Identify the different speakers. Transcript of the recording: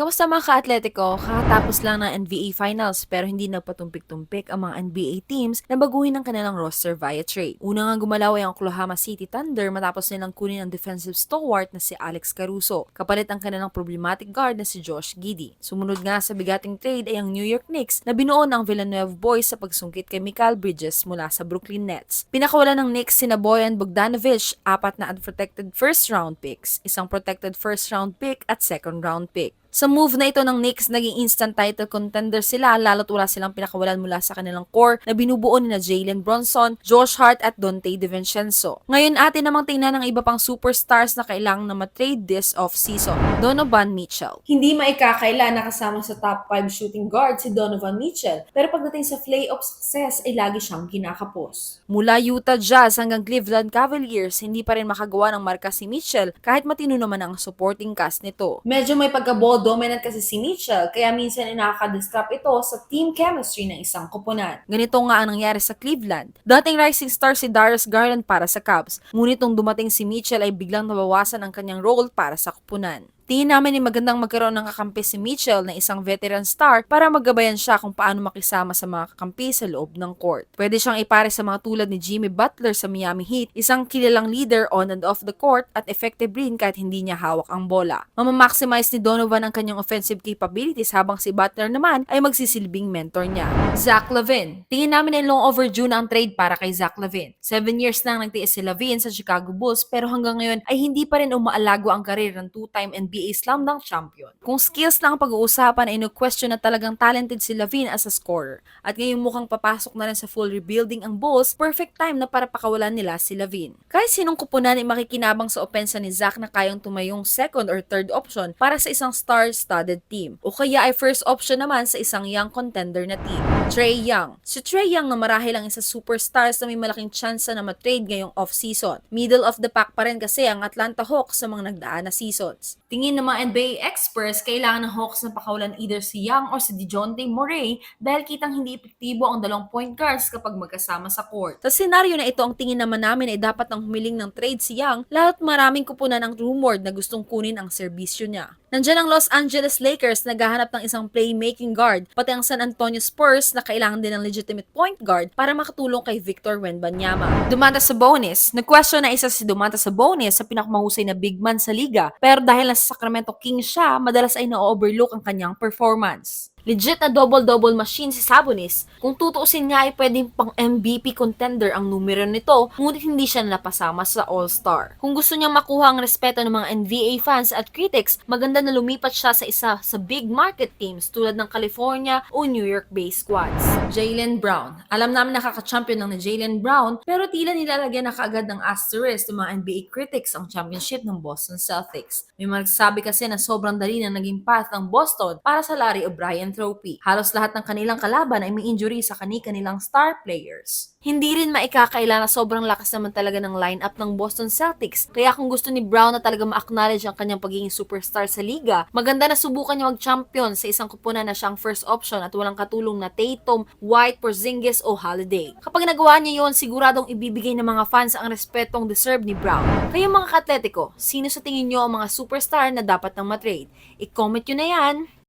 Speaker 1: Kamusta mga ka-atletico? Kakatapos lang ng NBA Finals pero hindi nagpatumpik-tumpik ang mga NBA teams na baguhin ang kanilang roster via trade. Una nga gumalaw ay ang Oklahoma City Thunder matapos nilang kunin ang defensive stalwart na si Alex Caruso. Kapalit ang kanilang problematic guard na si Josh Giddey. Sumunod nga sa bigating trade ay ang New York Knicks na binuo ng Villanova Boys sa pagsungkit kay Mikal Bridges mula sa Brooklyn Nets. Pinakawalan ng Knicks si Boyan Bogdanovic apat na unprotected first round picks, isang protected first round pick at second round pick. Sa move na ito ng Knicks, naging instant title contender sila lalo't wala silang pinakawalan mula sa kanilang core na binubuo ni na Jalen Bronson, Josh Hart at Dante DiVincenzo. Ngayon atin namang tingnan ng iba pang superstars na kailangang na matrade this off-season. Donovan Mitchell. Hindi maikakaila nakasama sa top 5 shooting guard si Donovan Mitchell, pero pagdating sa playoff success ay lagi siyang kinakapos. Mula Utah Jazz hanggang Cleveland Cavaliers, hindi pa rin makagawa ng marka si Mitchell kahit matino naman ang supporting cast nito. Medyo may pagka-ball dominant kasi si Mitchell, kaya minsan ay nakaka-disrupt ito sa team chemistry ng isang koponan. Ganito nga ang nangyari sa Cleveland. Dating rising star si Darius Garland para sa Cubs, ngunit nung dumating si Mitchell ay biglang nabawasan ang kanyang role para sa koponan. Tingin namin ni magandang magkaroon ng kakampi si Mitchell na isang veteran star para magabayan siya kung paano makisama sa mga kakampi sa loob ng court. Pwede siyang ipare sa mga tulad ni Jimmy Butler sa Miami Heat, isang kilalang leader on and off the court at effective rin kahit hindi niya hawak ang bola. Mamamaximize ni Donovan ang kanyang offensive capabilities habang si Butler naman ay magsisilbing mentor niya. Zach Lavin. Tingin namin ay long overdue na ang trade para kay Zach Lavin. Seven years nang nagtiis si Lavin sa Chicago Bulls pero hanggang ngayon ay hindi pa rin umaalago ang karir ng two-time NBA Slam Dunk champion. Kung skills lang ang pag-uusapan ay no-question na talagang talented si Lavin as a scorer. At ngayon mukhang papasok na rin sa full rebuilding ang Bulls, perfect time na para pakawalan nila si Lavin. Kahit sinong kupunan ay makikinabang sa opensa ni Zach na kayang tumayong second or third option para sa isang star-studded team. O kaya ay first option naman sa isang young contender na team. Trey Young. Si Trey Young na marahil ang isa superstars na may malaking tsansa na matrade ngayong off-season. Middle of the pack pa rin kasi ang Atlanta Hawks sa mga nagdaan na seasons. Tingin ng mga NBA experts, kailangan ng Hawks na pakawalan either si Young or si DeJounte Murray dahil kitang hindi epektibo ang dalawang point guards kapag magkasama sa court. Sa senaryo na ito, ang tingin naman namin ay dapat nang humiling ng trade si Young, lalo't maraming kupunan ang rumored na gustong kunin ang serbisyo niya. Nandiyan ang Los Angeles Lakers naghahanap ng isang playmaking guard, pati ang San Antonio Spurs na kailangan din ng legitimate point guard para makatulong kay Victor Wembanyama. Dumanta sa bonus, nag-question na isa si Dumanta sa bonus sa pinakamahusay na big man sa liga, pero dahil nasa Sacramento Kings siya, madalas ay na-overlook ang kanyang performance. Legit na double-double machine si Sabonis. Kung tutuusin nga ay pwedeng pang MVP contender ang numero nito, ngunit hindi siya napasama sa All-Star. Kung gusto niyang makuha ang respeto ng mga NBA fans at critics, maganda na lumipat siya sa isa sa big market teams tulad ng California o New York-based squads. Jalen Brown. Alam namin nakaka-champion ng ni Jalen Brown, pero tila nilalagyan na kaagad ng asterisk ng mga NBA critics ang championship ng Boston Celtics. May magsasabi kasi na sobrang dali na naging path ng Boston para sa Larry O'Brien Trophy. Halos lahat ng kanilang kalaban ay may injury sa kani-kanilang star players. Hindi rin maikakaila na sobrang lakas naman talaga ng lineup ng Boston Celtics. Kaya kung gusto ni Brown na talaga ma-acknowledge ang kanyang pagiging superstar sa liga, maganda na subukan niya mag-champion sa isang kupunan na siyang first option at walang katulong na Tatum, White, Porzingis o Holiday. Kapag nagawa niya yon, siguradong ibibigay ng mga fans ang respetong deserve ni Brown. Kaya mga ka-atletico, sino sa tingin niyo ang mga superstar na dapat nang matrade? I-comment nyo na yan!